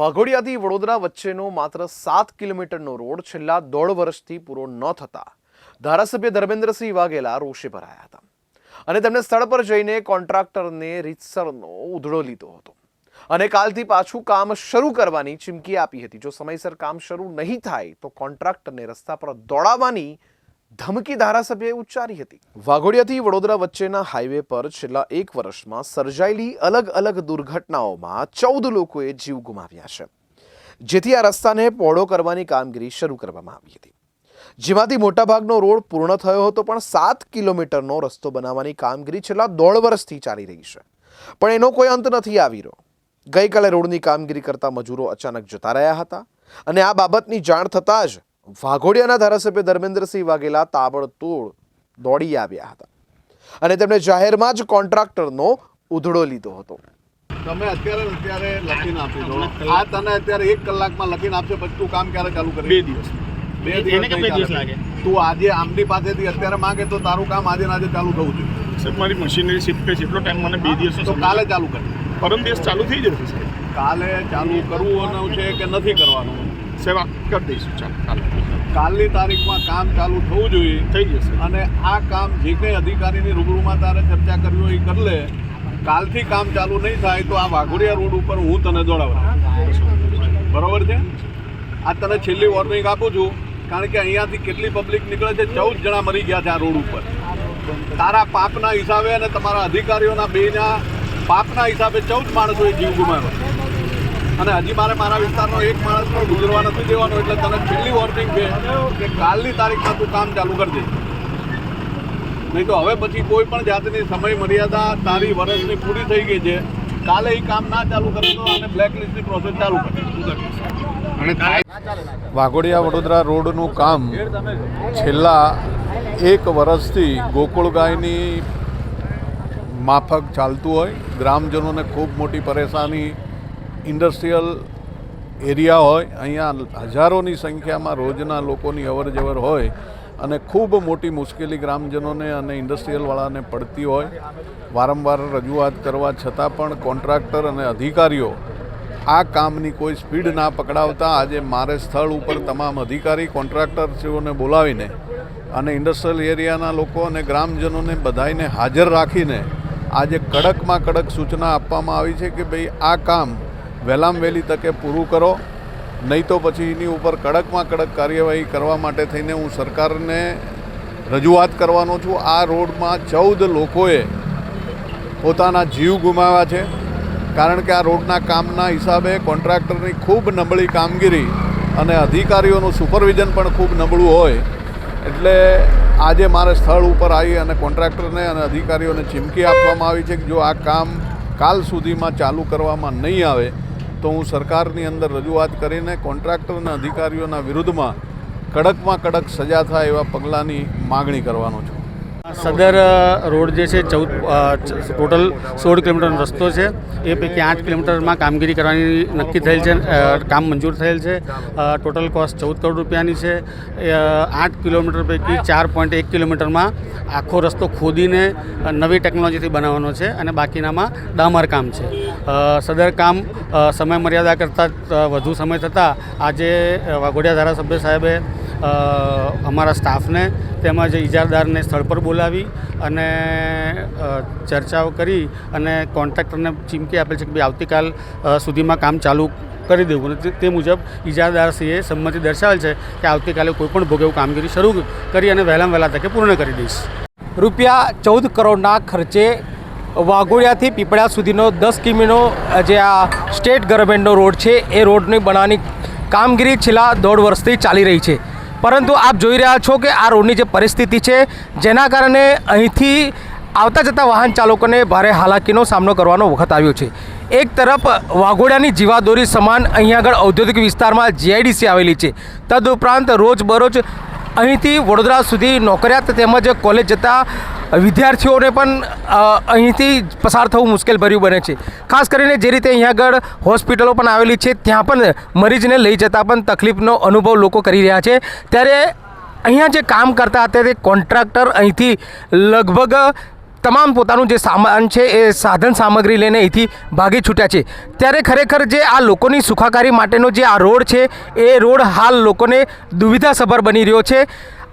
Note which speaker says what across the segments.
Speaker 1: વાઘોડિયાથી વડોદરા વચ્ચેનો માત્ર સાત કિલોમીટરનો રોડ છેલ્લા દોઢ વર્ષથી પૂરો ન થતા ધારાસભ્ય ધર્મેન્દ્રસિંહ વાઘેલા રોષે ભરાયા હતા. અને તેમણે સ્થળ પર જઈને કોન્ટ્રાક્ટરને રીતસરનો ઉધડો લીધો હતો. અને કાલથી પાછું કામ શરૂ કરવાની ચીમકી આપી હતી. જો સમયસર કામ શરૂ નહીં થાય તો કોન્ટ્રાક્ટરને રસ્તા પર દોડાવવાની ધમકી ધારાસભ્યએ ઉચ્ચારી હતી. વાઘોડિયાથી વડોદરા વચ્ચેના હાઈવે પર છેલ્લા એક વર્ષમાં સર્જાયેલી અલગ અલગ દુર્ઘટનાઓમાં ચૌદ લોકોએ જીવ ગુમાવ્યા છે. જેથી આ રસ્તાને પહોળો કરવાની કામગીરી શરૂ કરવામાં આવી હતી. જેમાંથી મોટાભાગનો રોડ પૂર્ણ થયો હતો, પણ સાત કિલોમીટરનો રસ્તો બનાવવાની કામગીરી છેલ્લા દોઢ વર્ષથી ચાલી રહી છે. પણ એનો કોઈ અંત નથી આવી રહ્યો. ગઈકાલે રોડની કામગીરી કરતા મજૂરો અચાનક જતા રહ્યા હતા અને આ બાબતની જાણ થતાં જ વાઘોડિયાના ધારાસભ્ય ધર્મેન્દ્રસિંહ વાઘેલા તાબડતોડ દોડી આવ્યા હતા અને તેમણે જાહેરમાં જ કોન્ટ્રાક્ટરનો ઉધડો લીધો હતો.
Speaker 2: તમે અત્યારે અત્યારે લખીને આપી દો. આ તને અત્યારે એક કલાકમાં લખીને આપશે પછી તું કામ ક્યારે ચાલુ કરી
Speaker 3: બે દિવસ.
Speaker 2: બે
Speaker 3: એને કે બે દિવસ લાગે?
Speaker 2: તું આજે આમની પાસેથી અત્યારે માંગે તો તારું કામ આજે ને આજે ચાલુ થવું જોઈએ.
Speaker 3: સાહેબ મારી મશીનરી શિફ્ટ છે. એટલો ટાઈમ મને બે દિવસ
Speaker 2: તો કાલે ચાલુ કરી.
Speaker 3: પરમ દિવસ ચાલુ થઈ જશે સાહેબ.
Speaker 2: કાલે ચાલુ કરવું છે કે નથી કરવાનું?
Speaker 3: આ કરી દઈશું. ચાલો કાલે.
Speaker 2: કાલની તારીખમાં કામ ચાલુ થવું જોઈએ.
Speaker 3: થઈ જશે.
Speaker 2: અને આ કામ જે કંઈ અધિકારીની રૂબરૂમાં તારે ચર્ચા કરવી હોય એ કરી લે. કાલથી કામ ચાલુ નહીં થાય તો આ વાઘોડિયા રોડ ઉપર હું તને દોડાવવા બરોબર છે? આ તને છેલ્લી વોર્નિંગ આપું છું કારણ કે અહીંયાથી કેટલી પબ્લિક નીકળે છે? ચૌદ જણા મરી ગયા છે આ રોડ ઉપર. તારા પાપના હિસાબે અને તમારા અધિકારીઓના બેના પાપના હિસાબે ચૌદ માણસોએ જીવ ગુમાવ્યો. અને હજી મારે મારા વિસ્તારનો એક માણસ પણ ગુજરવા નથી દેવાનો એટલે તને છેલ્લી વોર્નિંગ છે કે કાલની તારીખમાં તું કામ ચાલુ કરી દે. નહીં તો હવે પછી કોઈ પણ જાતની સમય મર્યાદા તારી વર્ષની પૂરી થઈ ગઈ છે કાલે એ કામ ના ચાલુ કરે તો આને બ્લેકલિસ્ટની પ્રોસેસ ચાલુ કરે
Speaker 4: વાઘોડિયા વડોદરા રોડનું કામ છેલ્લા એક વર્ષથી ગોકુળગાયની માફક ચાલતું હોય ગ્રામજનોને ખૂબ મોટી પરેશાની ઇન્ડસ્ટ્રીયલ એરિયા હોય, અહીંયા હજારોની સંખ્યામાં રોજના લોકોની અવર જવર હોય અને ખૂબ મોટી મુશ્કેલી ગ્રામજનોને અને ઇન્ડસ્ટ્રીયલવાળાને પડતી હોય. વારંવાર રજૂઆત કરવા છતાં પણ કોન્ટ્રાક્ટર અને અધિકારીઓ આ કામની કોઈ સ્પીડ ના પકડાવતા. આજે મારે સ્થળ ઉપર તમામ અધિકારી, કોન્ટ્રાક્ટરશ્રીઓને બોલાવીને અને ઇન્ડસ્ટ્રીયલ એરિયાના લોકો અને ગ્રામજનોને બધાઈને હાજર રાખીને આજે કડકમાં કડક સૂચના આપવામાં આવી છે કે ભાઈ આ કામ વહેલામ વહેલી તકે પૂરું કરો. નહીં તો પછી એની ઉપર કડકમાં કડક કાર્યવાહી કરવા માટે થઈને હું સરકારને રજૂઆત કરવાનો છું. આ રોડમાં ચૌદ લોકોએ પોતાના જીવ ગુમાવ્યા છે. કારણ કે આ રોડના કામના હિસાબે કોન્ટ્રાક્ટરની ખૂબ નબળી કામગીરી અને અધિકારીઓનું સુપરવિઝન પણ ખૂબ નબળું હોય. એટલે આજે મારે સ્થળ ઉપર આવી અને કોન્ટ્રાક્ટરને અને અધિકારીઓને ચીમકી આપવામાં આવી છે કે જો આ કામ કાલ સુધીમાં ચાલુ કરવામાં નહીં આવે તો હું સરકારની અંદર રજૂઆત કરીને કોન્ટ્રાક્ટરના અધિકારીઓના વિરુદ્ધમાં કડકમાં કડક સજા થાય એવા પગલાંની માગણી કરવાનો છું.
Speaker 5: સદર રોડ જે છે, ચૌદ ટોટલ સોળ કિલોમીટરનો રસ્તો છે. એ પૈકી આઠ કિલોમીટરમાં કામગીરી કરવાની નક્કી થયેલ છે કામ મંજૂર થયેલ છે. ટોટલ કોસ્ટ ચૌદ કરોડ રૂપિયાની છે. આઠ કિલોમીટર પૈકી ચાર પોઈન્ટ એક કિલોમીટરમાં આખો રસ્તો ખોદીને નવી ટેકનોલોજીથી બનાવવાનો છે અને બાકીનામાં ડામર કામ છે. સદર કામ સમય મર્યાદા કરતાં વધુ સમય થતાં આજે વાઘોડિયા ધારાસભ્ય સાહેબે અમારા સ્ટાફને તેમજ ઇજારદારને સ્થળ પર બોલાવી અને ચર્ચાઓ કરી અને કોન્ટ્રાક્ટરને ચીમકી આપેલ છે કે આવતીકાલ સુધીમાં કામ ચાલુ કરી દેવું. અને તે મુજબ ઇજારદારશ્રીએ સંમતિ દર્શાવેલ છે કે આવતીકાલે કોઈપણ ભોગે એવું કામગીરી શરૂ કરી અને વહેલામાં વહેલા તકે પૂર્ણ કરી દઈશ.
Speaker 6: રૂપિયા ચૌદ કરોડના ખર્ચે વાઘોડિયાથી પીપળા સુધીનો દસ કિમીનો જે આ સ્ટેટ ગવર્મેન્ટનો રોડ છે, એ રોડની બનાવવાની કામગીરી છેલ્લા દોઢ વર્ષથી ચાલી રહી છે. પરંતુ આપ જોઈ રહ્યા છો કે આ રોડની જે પરિસ્થિતિ છે, જેના કારણે અહીંથી આવતા જતા વાહન ચાલકોને ભારે હાલાકીનો સામનો કરવાનો વખત આવ્યો છે. એક તરફ વાઘોડાની જીવાદોરી સમાન અહીં આગળ ઔદ્યોગિક વિસ્તારમાં જીઆઈડીસી આવેલી છે. તદુપરાંત રોજબરોજ અહીંથી વડોદરા સુધી નોકરિયાત તેમજ કોલેજ જતા વિદ્યાર્થીઓને પણ અહીંથી પસાર થવું મુશ્કેલ ભર્યું બને છે. ખાસ કરીને જે રીતે અહીંયા આગળ હોસ્પિટલો પણ આવેલી છે, ત્યાં પણ મરીજને લઈ જતાં પણ તકલીફનો અનુભવ લોકો કરી રહ્યા છે. ત્યારે અહીંયા જે કામ કરતા હતા તે કોન્ટ્રાક્ટર અહીંથી લગભગ તમામ પોતાનું જે સામાન છે એ સાધન સામગ્રી લઈને અહીંથી ભાગી છૂટ્યા છે. ત્યારે ખરેખર જે આ લોકોની સુખાકારી માટેનો જે આ રોડ છે, એ રોડ હાલ લોકોને દુવિધાસભર બની રહ્યો છે.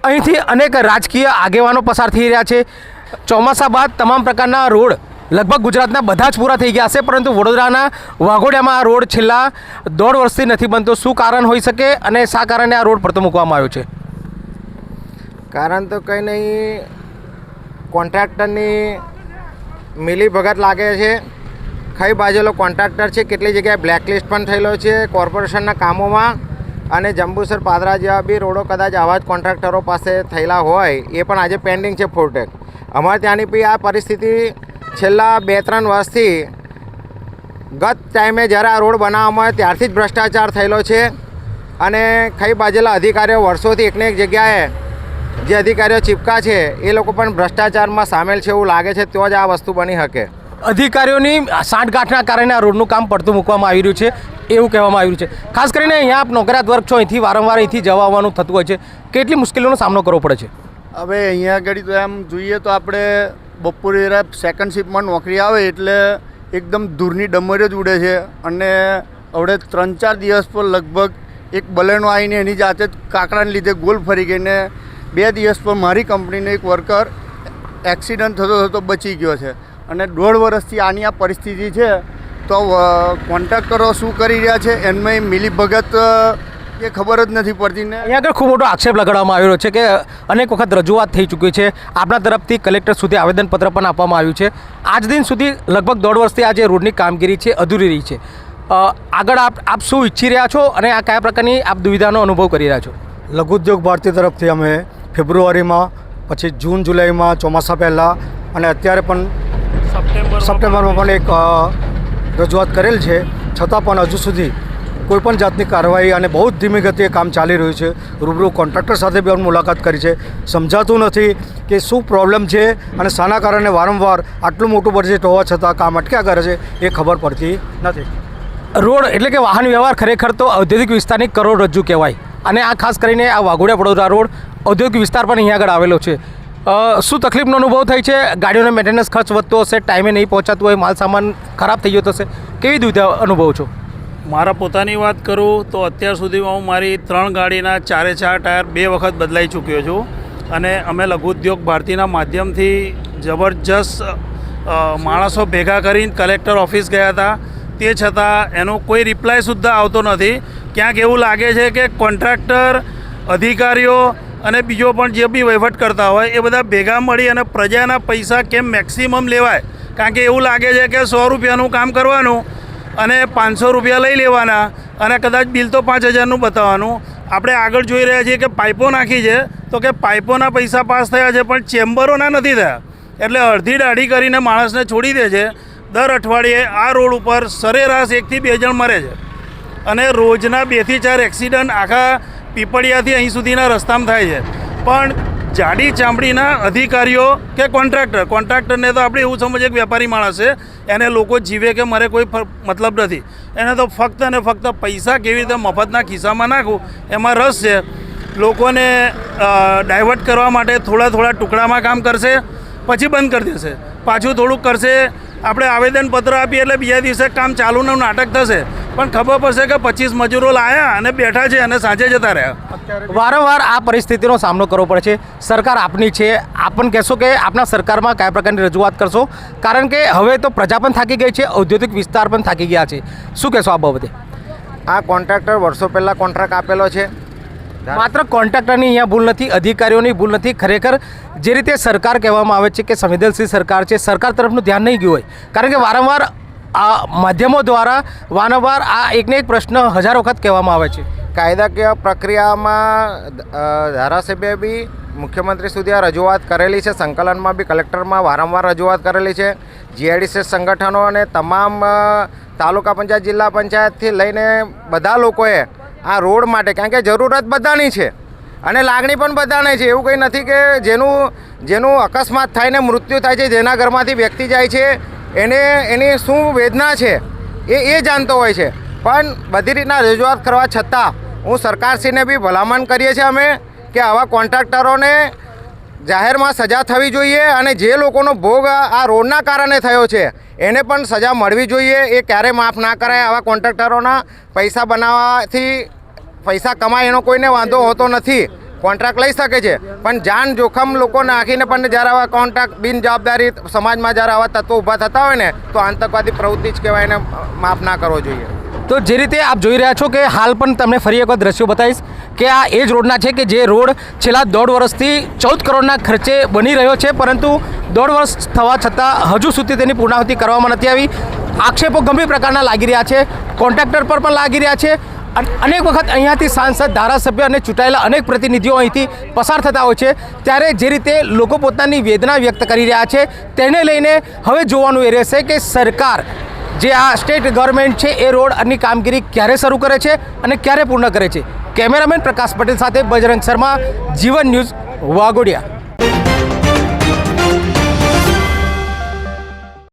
Speaker 6: અહીંથી અનેક રાજકીય આગેવાનો પસાર થઈ રહ્યા છે. ચોમાસા બાદ તમામ પ્રકારના રોડ લગભગ ગુજરાતના બધા જ પૂરા થઈ ગયા છે પરંતુ વડોદરાના વાઘોડિયામાં આ રોડ છેલ્લા દોઢ વર્ષથી નથી બનતો. શું કારણ હોઈ શકે અને શા કારણે આ રોડ પડતો મૂકવામાં આવ્યો છે?
Speaker 7: કારણ તો કંઈ નહીં. કોન્ટ્રાક્ટરની મિલી ભગત લાગે છે. ખાઈ બાજેલો કોન્ટ્રાક્ટર છે, કેટલી જગ્યાએ બ્લેકલિસ્ટ પણ થયેલો છે. કોર્પોરેશનના કામોમાં અને જંબુસર પાદરા જેવા બી રોડો કદાચ આવા જ કોન્ટ્રાક્ટરો પાસે થયેલા હોય, એ પણ આજે પેન્ડિંગ છે ફોરટેક અમારે ત્યાંની બી આ પરિસ્થિતિ છેલ્લા બે ત્રણ વર્ષથી ગત ટાઈમે જ્યારે આ રોડ બનાવવામાં આવ્યો ત્યારથી જ ભ્રષ્ટાચાર થયેલો છે અને ખાઈ બાજેલા અધિકારીઓ વર્ષોથી એકને એક જગ્યાએ જે અધિકારીઓ ચીપકા છે, એ લોકો પણ ભ્રષ્ટાચારમાં સામેલ છે એવું લાગે છે, તો જ આ વસ્તુ બની શકે.
Speaker 6: અધિકારીઓની સાંઠગાંઠના કારણે આ રોડનું કામ પડતું મૂકવામાં આવી રહ્યું છે. એવું કહેવામાં આવ્યું છે. ખાસ કરીને અહીંયા આપ નોકરાત વર્ગ છો, અહીંથી વારંવાર અહીંથી જવા આવવાનું થતું હોય છે. કેટલી મુશ્કેલીઓનો સામનો કરવો પડે છે?
Speaker 8: હવે અહીંયા આગળ તો એમ જોઈએ તો આપણે બપોરે સેકન્ડ શિફ્ટમાં નોકરી આવે એટલે એકદમ દૂરની ડમર જ ઉડે છે. અને હવે ત્રણ ચાર દિવસ પર લગભગ એક બલેનો આવીને એની જાતે જ કાકડાને લીધે ગોલ ફરી ગઈને બે દિવસ પર મારી કંપનીનો એક વર્કર એક્સિડન્ટ થતો થતો બચી ગયો છે. અને દોઢ વર્ષથી આની આ પરિસ્થિતિ છે તો કોન્ટ્રાક્ટરો શું કરી રહ્યા છે? એમાં મિલીભગત એ ખબર જ નથી પડતી ને.
Speaker 6: અહીંયા આગળ ખૂબ મોટો આક્ષેપ લગાડવામાં આવ્યો છે કે અનેક વખત રજૂઆત થઈ ચૂકી છે. આપણા તરફથી કલેક્ટર સુધી આવેદનપત્ર પણ આપવામાં આવ્યું છે. આજ દિન સુધી લગભગ દોઢ વર્ષથી આ જે રોડની કામગીરી છે અધૂરી રહી છે. આગળ આપ આપ શું ઈચ્છી રહ્યા છો અને આ કયા પ્રકારની આપ દુવિધાનો અનુભવ કરી રહ્યા છો?
Speaker 9: લઘુ ઉદ્યોગ ભારતી તરફથી અમે ફેબ્રુઆરીમાં પછી જૂન જુલાઈમાં ચોમાસા પહેલાં અને અત્યારે પણ સપ્ટેમ્બરમાં પણ એક રજૂઆત કરેલ છે. છતાં પણ હજુ સુધી કોઈપણ જાતની કાર્યવાહી અને બહુ જ ધીમી ગતિએ કામ ચાલી રહ્યું છે. રૂબરૂ કોન્ટ્રાક્ટર સાથે બી મુલાકાત કરી છે. સમજાતું નથી કે શું પ્રોબ્લેમ છે અને શાના કારણે વારંવાર આટલું મોટું બજેટ હોવા છતાં કામ અટક્યા કરે છે એ ખબર પડતી નથી.
Speaker 6: રોડ એટલે કે વાહન વ્યવહાર ખરેખર તો ઔદ્યોગિક વિસ્તારની કરોડરજ્જુ કહેવાય. અને આ ખાસ કરીને આ વાઘોડિયા વડોદરા રોડ ઔદ્યોગિક વિસ્તાર પણ અહીંયા આગળ આવેલો છે. શું તકલીફનો અનુભવ થાય છે? ગાડીઓનો મેન્ટેનન્સ ખર્ચ વધતો હશે ટાઈમે નહીં પહોંચાતું હોય માલ સામાન ખરાબ થઈ જતો હશે? કેવી રીતે અનુભવ છો?
Speaker 10: મારા પોતાની વાત કરું તો અત્યાર સુધીમાં હું મારી ત્રણ ગાડીના ચારે ચાર ટાયર બે વખત બદલાઈ ચૂક્યો છું અને અમે લઘુદ્યોગ ભારતીના માધ્યમથી જબરજસ્ત માણસો ભેગા કરીને કલેક્ટર ઓફિસ ગયા હતા. તે છતાં એનો કોઈ રિપ્લાય સુદ્ધા આવતો નથી. ક્યાંક એવું લાગે છે કે કોન્ટ્રાક્ટર અધિકારીઓ અને બીજો પણ જે બી વહીવટ કરતા હોય, એ બધા ભેગા મળી અને પ્રજાના પૈસા કેમ મેક્સિમમ લેવાય? કારણ કે એવું લાગે છે કે સો રૂપિયાનું કામ કરવાનું અને પાંચસો રૂપિયા લઈ લેવાના અને કદાચ બિલ તો પાંચ હજારનું બતાવવાનું. આપણે આગળ જોઈ રહ્યા છીએ કે પાઇપો નાખી છે. તો કે પાઇપોના પૈસા પાસ થયા છે, પણ ચેમ્બરોના નથી થયા. એટલે અડધી દાઢી કરીને માણસને છોડી દે છે. દર અઠવાડિયે આ રોડ ઉપર સરેરાશ એકથી બે જણ મરે છે. અને રોજના બેથી ચાર એક્સિડન્ટ આખા પીપળિયાથી અહીં સુધીના રસ્તામાં થાય છે. પણ જાડી ચામડીના અધિકારીઓ કે કોન્ટ્રાક્ટર, કોન્ટ્રાક્ટરને તો આપણે એવું સમજીએ કે વેપારી માણસ છે, એને લોકો જીવે કે મારે કોઈ મતલબ નથી. એને તો ફક્ત ને ફક્ત પૈસા કેવી રીતે મફતના ખિસ્સામાં નાખવું, એમાં રસ છે. લોકોને ડાયવર્ટ કરવા માટે થોડા થોડા ટુકડામાં કામ કરશે, પછી બંધ કરી દેશે. પાછું થોડુંક કરશે, આપણે આવેદનપત્ર આપીએ એટલે બીજા દિવસે કામ ચાલુનું નાટક થશે. પણ ખબર પડશે કે પચીસ મજૂરો લાયા અને બેઠા છે અને સાંજે જતા રહ્યા.
Speaker 6: વારંવાર આ પરિસ્થિતિનો સામનો કરવો પડે છે. સરકાર આપની છે. આપ પણ કહેશો કે આપના સરકારમાં કયા પ્રકારની રજૂઆત કરશો? કારણ કે હવે તો પ્રજા પણ થાકી ગઈ છે. ઔદ્યોગિક વિસ્તાર પણ થાકી ગયા છે. શું કહેશો આ બાબતે?
Speaker 7: આ કોન્ટ્રાક્ટર વર્ષો પહેલાં કોન્ટ્રાક્ટ આપેલો છે.
Speaker 6: માત્ર કોન્ટ્રાક્ટરની અહીંયા ભૂલ નથી અધિકારીઓની ભૂલ નથી. ખરેખર જે રીતે સરકાર કહેવામાં આવે છે કે સંવેદનશીલ સરકાર છે સરકાર તરફનું ધ્યાન નહીં ગયું હોય. કારણ કે વારંવાર આ માધ્યમો દ્વારા વારંવાર આ એકને એક પ્રશ્ન હજારો વખત કહેવામાં આવે છે.
Speaker 7: કાયદાકીય પ્રક્રિયામાં ધારાસભ્ય બી મુખ્યમંત્રી સુધી આ રજૂઆત કરેલી છે, સંકલનમાં બી કલેક્ટરમાં વારંવાર રજૂઆત કરેલી છે. જીઆઈડીસી સંગઠનો અને તમામ તાલુકા પંચાયત, જિલ્લા પંચાયતથી લઈને બધા લોકોએ આ રોડ માટે, કારણ કે જરૂરત બધાની છે અને લાગણી પણ બધાને છે. એવું કંઈ નથી કે જેનું જેનું અકસ્માત થાય ને મૃત્યુ થાય છે, જેના ઘરમાંથી વ્યક્તિ જાય છે એને, એની શું વેદના છે, એ એ જાણતો હોય છે. પણ બધી રીતના રજૂઆત કરવા છતાં હું સરકારશ્રીને બી ભલામણ કરીએ છીએ અમે કે આવા કોન્ટ્રાક્ટરોને જાહેરમાં સજા થવી જોઈએ અને જે લોકોનો ભોગ આ રોડના કારણે થયો છે, એને પણ સજા મળવી જોઈએ. એ ક્યારે માફ ના કરાય આવા કોન્ટ્રાક્ટરોના પૈસા બનાવવાથી પૈસા કમાય એનો કોઈને વાંધો હોતો નથી. કોન્ટ્રાક્ટ લઈ શકે છે. પણ જાન જોખમ લોકો નાખીને પણ જ્યારે આવા કોન્ટ્રાક્ટ બિનજવાબદારી સમાજમાં જ્યારે આવા તત્વો ઊભા થતા હોય ને, તો આતંકવાદી પ્રવૃત્તિ જ કહેવાય એને માફ ના કરવો જોઈએ.
Speaker 6: તો જે રીતે આપ જોઈ રહ્યા છો કે હાલ પણ તમને ફરી એકવાર દ્રશ્યો બતાવીશ કે આ એ જ રોડના છે કે જે રોડ છેલ્લા દોઢ વર્ષથી ચૌદ કરોડના ખર્ચે બની રહ્યો છે, પરંતુ દોઢ વર્ષ થવા છતાં હજુ સુધી તેની પૂર્ણાહુતિ કરવામાં નથી આવી. આક્ષેપો ગંભીર પ્રકારના લાગી રહ્યા છે. કોન્ટ્રાક્ટર પર પણ લાગી રહ્યા છે. અનેક વખત અહીંયાથી સાંસદ, ધારાસભ્ય અને ચૂંટાયેલા અનેક પ્રતિનિધિઓ અહીંથી પસાર થતા હોય છે. ત્યારે જે રીતે લોકો પોતાની વેદના વ્યક્ત કરી રહ્યા છે, તેને લઈને હવે જોવાનું એ રહેશે કે સરકાર જે આ સ્ટેટ ગવર્મેન્ટ છે, એ રોડની કામગીરી ક્યારે શરૂ કરે છે અને ક્યારે પૂર્ણ કરે છે? કેમેરામેન પ્રકાશ પટેલ સાથે બજરંગ શર્મા, જીવન ન્યૂઝ વાઘોડિયા.